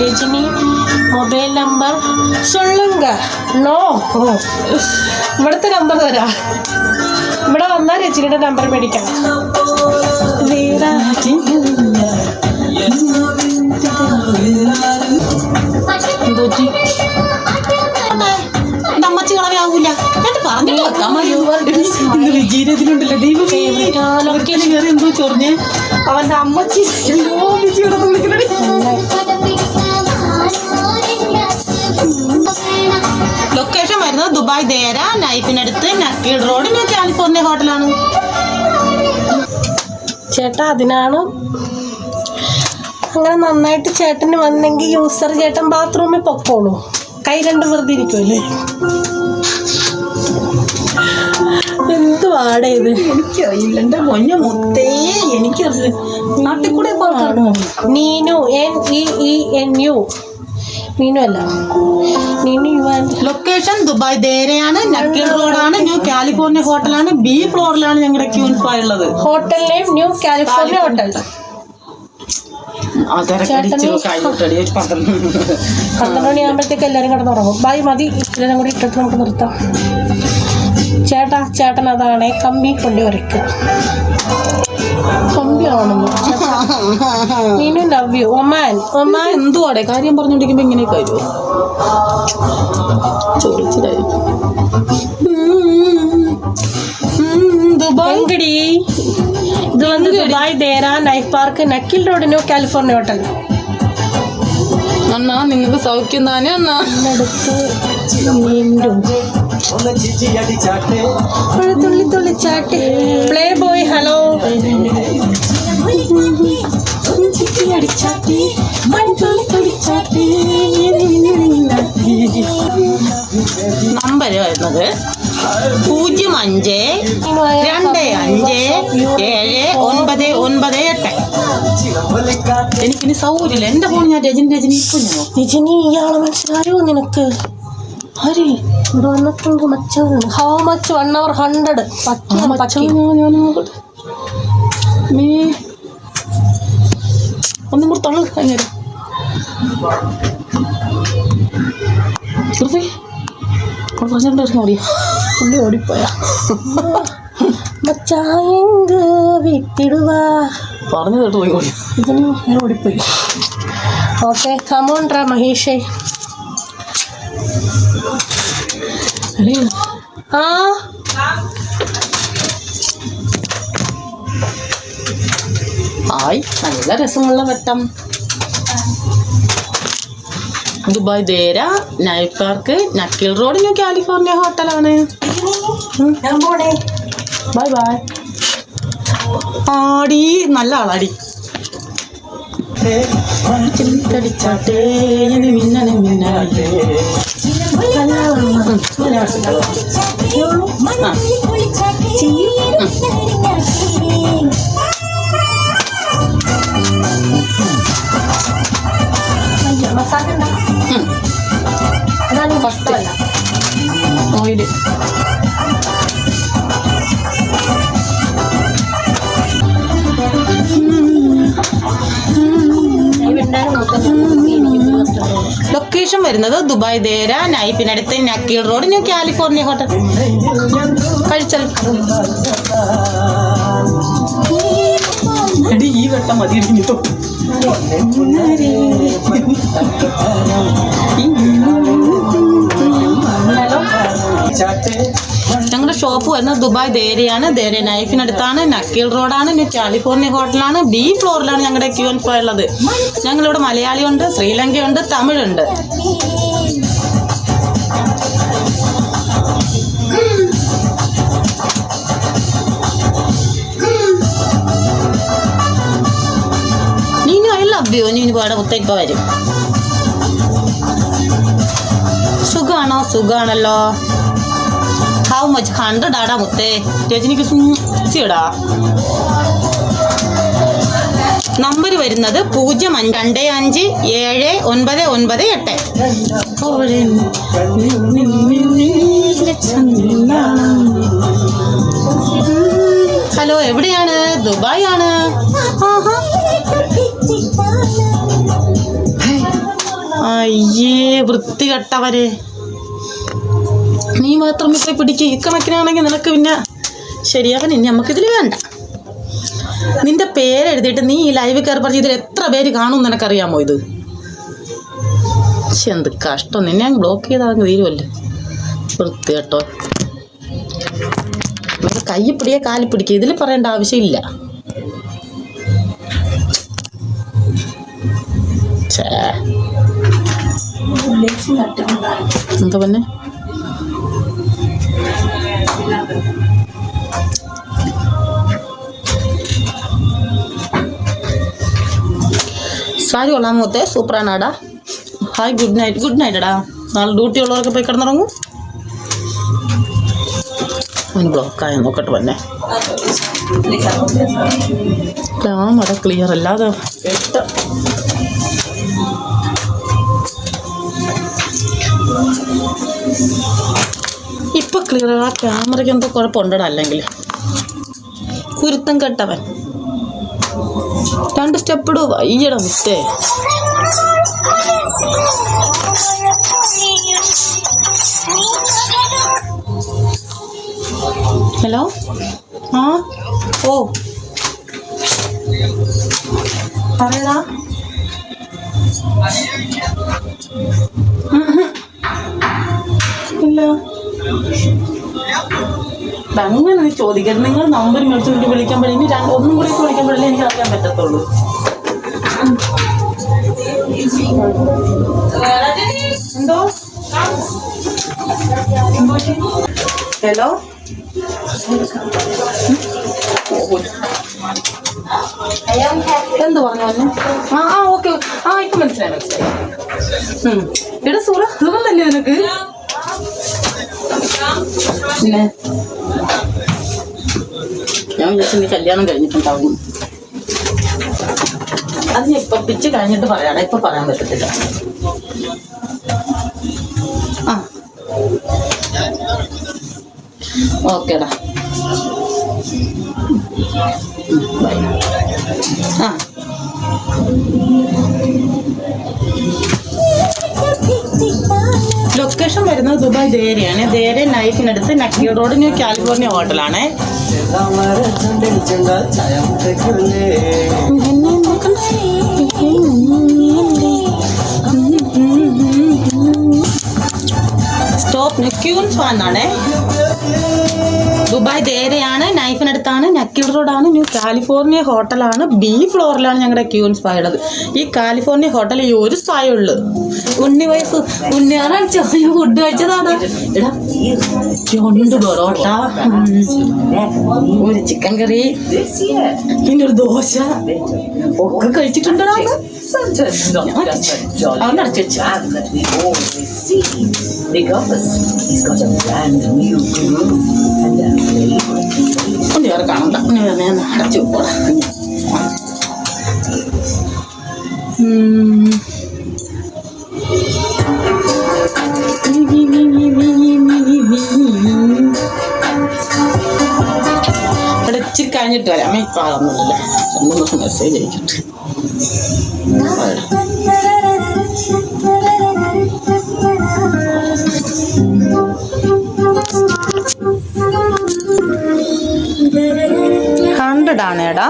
Rajani mobile number സൊള്ളുങ്ക നോ. ഇവിടുത്തെ നമ്പർ തരാ. ഇവിടെ വന്നാൽ രജനിയുടെ നമ്പർ മേടിക്കണം വീരാ എന്തോറ്റി അമ്മച്ചി കളവയാവൂല പറഞ്ഞിട്ട് എന്തോ ചൊറിഞ്ഞ്. അവന്റെ അമ്മച്ചി വിളിക്കണേ വരുന്നത് ദുബായ് ദേര നൈഫിനടുത്ത് നക്കീൽ റോഡ് ന്യൂ കാലിഫോർണിയ ഹോട്ടലാണ്. ചേട്ടാ അതിനാണ്? അങ്ങനെ നന്നായിട്ട് ചേട്ടന് വന്നെങ്കിൽ യൂസർ ചേട്ടൻ ബാത്റൂമിൽ പൊക്കോളൂ. കൈ രണ്ട് വെറുതെ ഇരിക്കുമല്ലേ എന്തുവാടേ ഇത്? എനിക്കറിയില്ല. എന്റെ മൊഞ്ഞ മുത്തേ എനിക്കറിയില്ല. നാട്ടിൽ കൂടെ? Neenu N E N U. Neenu അല്ല ലൊക്കേഷൻ ദുബായ്. ദേരയാണ് നക്കിൾ റോഡാണ് ന്യൂ കാലിഫോർണിയ ഹോട്ടലാണ് ബി ഫ്ലോറിലാണ് ഞങ്ങളുടെ ക്യൂൻഫൈ ഉള്ളത് hotel name new California hotel. എല്ലാരും പന്ത്രണ്ട് മണിയാകുമ്പോഴത്തേക്ക് എല്ലാവരും കിടന്നുറങ്ങും ബൈ മതി. ഇത്രയും കൂടി ഇട്ടിട്ട് നമുക്ക് നിർത്താം. ചേട്ടാ ചേട്ടൻ അതാണെ കമ്പി കൊണ്ട് വരയ്ക്കുക. കമ്പി ആണെന്ന് Neenu love you Oman Oman. എന്തുവാടെ കാര്യം പറഞ്ഞോണ്ടിരിക്കുമ്പോ ഇങ്ങനെയൊക്കെ വരുമോ ചോദിച്ചിട്ടായിരിക്കും. ദുബായ്? ഇത് വന്ന് Dubai Deira Naif park Nakheel road new California hotel അണ്ണാ നിങ്ങൾക്ക് സൗഖ്യം താനേ അണ്ണാ. അടുത്ത് തുള്ളി തുള്ളി ചാട്ടി. പ്ലേ ബോയ് ഹലോ നമ്പർ വരുന്നത് പൂജ്യം അഞ്ച് രണ്ട് അഞ്ച് ഏഴ് ഒൻപത് ഒൻപത് എട്ട്. എനിക്കിനി സൗകര്യമില്ല. എന്റെ ഫോൺ ഞാൻ രജനി രജനി ഇപ്പൊ. രജനി ഇയാളെ മനസ്സിലായോ നിനക്ക്? ആര് ഇവിടെ വന്നിട്ടുണ്ട് മച്ചാൻ. How much one hour hundred ഞാൻ- നോക്കട്ടെ. മീ ഒന്നും കൂടെ തള്ളു അങ്ങനെ പറഞ്ഞിട്ടുണ്ടായിരുന്നു ഓടിയ പുള്ളി ഓടിപ്പോയ. മച്ചായങ്ക വിട്ടിടുവാ. പറഞ്ഞു കേട്ട് പോയി ഓടി ഇതിന് ഓടിപ്പോയി. ഓക്കെ കമോൺ ട്രാ മഹേഷേ. ആ? ആയി നല്ല രസമുള്ള വട്ടം. Dubai Deira Naif park Nakheel road new California ഹോട്ടലാണ്. Bye bye. ആടി നല്ല ആളാടി. കളിച്ചാട്ടേ മിന്നലെ മിന്നാട്ടേ ആ മസാല ലൊക്കേഷൻ വരുന്നത് Dubai Deira നൈഫിനടുത്ത് Nakheel road new California hotel. കഴിച്ചൽ. ഈ വട്ടം മതി ഷോപ്പ് വരുന്നത് ദുബായ് ദേരയാണ്. ദേര നൈഫിനടുത്താണ്. നക്കീൽ റോഡാണ്. പിന്നെ കാലിഫോർണിയ ഹോട്ടലാണ്. ബി ഫ്ലോറിലാണ് ഞങ്ങളുടെ ക്യൂ എൻ ഉള്ളത്. ഞങ്ങളിവിടെ മലയാളിയുണ്ട് ശ്രീലങ്കയുണ്ട് തമിഴുണ്ട്. നീനു ഐ ലവ് വരും. സുഖാണോ? സുഖാണല്ലോ. മച്ച് ഹൺഡ്രഡ് ആടാ മുത്തേ. രജനിക്ക് സിടാ നമ്പർ വരുന്നത് പൂജ്യം രണ്ട് അഞ്ച് ഏഴ് ഒൻപത് ഒൻപത് എട്ട്. ഹലോ എവിടെയാണ് ദുബായ് ആണ് അയ്യേ വൃത്തികെട്ടവരെ നീ മാത്രം ഇപ്പം പിടിക്കുക ഇക്കണക്കിനാണെങ്കിൽ കണക്കിനാണെങ്കിൽ നിനക്ക് പിന്നെ ശരിയാവൻ ഇനി നമുക്കിതിൽ വേണ്ട. നിന്റെ പേരെഴുതിയിട്ട് നീ ഈ ലൈവ് കയറി പറഞ്ഞ് ഇതിൽ എത്ര പേര് കാണും നിനക്കറിയാമോ ഇത്? ശ്ശെ, എന്ത് കഷ്ടം. നിന്നെ ഞാൻ ബ്ലോക്ക് ചെയ്താൽ തീരുമല്ലോ വൃത്തി കേട്ടോ കൈ പിടിയെ കാലി പിടിക്കുക ഇതിൽ പറയേണ്ട ആവശ്യമില്ല. എന്താ പിന്നെ? സാരി കൊള്ളാൻ മൂത്തേ സൂപ്പറാണാടാ hi good night. Good night എടാ നാളെ ഡ്യൂട്ടി ഉള്ളവരൊക്കെ പോയി കിടന്നിറങ്ങും. അവന് ബ്ലോക്കായ നോക്കട്ടെ തന്നെ ക്യാമറ ക്ലിയർ അല്ലാതെ എട്ട് ഇപ്പൊ ക്ലിയർ ആ. ക്യാമറയ്ക്ക് എന്തോ കുഴപ്പമുണ്ടടാ അല്ലെങ്കിൽ. കുരുത്തം കെട്ടവൻ. രണ്ട് സ്റ്റെപ്പ് ഇടുക വയ്യട മുത്തേ. ഹലോ? ആ? ഓ. പറയടാ. ഇല്ല. അങ്ങനെ നീ ചോദിക്കരുത്. നിങ്ങൾ നമ്പർ മേടിച്ചുകൊണ്ട് വിളിക്കാൻ പറ്റും ഇനി ഒന്നും കൂടി വിളിക്കാൻ പറ്റില്ല എനിക്ക് അറിയാൻ പറ്റത്തുള്ളൂ. എന്തോ? ഹലോ? എന്ത് പറഞ്ഞു വന്നു ആ ആ ഓക്കെ ആ ഇപ്പൊ മനസ്സിലായി മനസ്സിലായി. എടാ സുറ സുഖം തന്നെ നിനക്ക്? പിന്നെ ഞാൻ വിചാരിച്ചു നീ കല്യാണം കഴിഞ്ഞിട്ടുണ്ടാവും അത് ഞാൻ ഇപ്പൊ പിച്ച് കഴിഞ്ഞിട്ട് പറയാടാ ഇപ്പൊ പറയാൻ പറ്റത്തില്ല ആ ഓക്കേടാ ബൈ ആ ലൊക്കേഷൻ വരുന്നത് ദുബായ് ദേരയാണ് ദേര നൈഫിനടുത്ത് നക്കി റോഡ് ന്യൂ കാലിഫോർണിയ ഹോട്ടലാണ്. സ്റ്റോപ്പ് നെക്യൂൻസ് എന്നാണേ ദുബായ് ദേരയാണ് നൈഫിനടുത്താണ് നക്കിൾ റോഡാണ് ന്യൂ കാലിഫോർണിയ ഹോട്ടലാണ് ബി ഫ്ലോറിലാണ് ഞങ്ങളുടെ ക്യൂൻ സ്പാ ഉള്ളത് ഈ കാലിഫോർണിയ ഹോട്ടൽ ഈ ഒരു സ്പായ ഉള്ളു. ഉണ്ണി വയസ്സ് ഉണ്ണിയാറാണ് ചെറിയ ഫുഡ് കഴിച്ചതാണ്? രണ്ട് പൊറോട്ട ഒരു ചിക്കൻ കറി പിന്നെ ഒരു ദോശ. ഒക്കെ കഴിച്ചിട്ടുണ്ടോ got a brand new flavor. ഉണ്ണി വേറെ കാണണ്ട ഉണ്ണി വേറെ ഞാൻ അടച്ചു കഴിഞ്ഞിട്ട് വരാം ഇപ്പം അതൊന്നുമില്ല രണ്ടു ദിവസം മെസ്സേജ് അയക്കട്ടെ വീടാണ് ഏടാ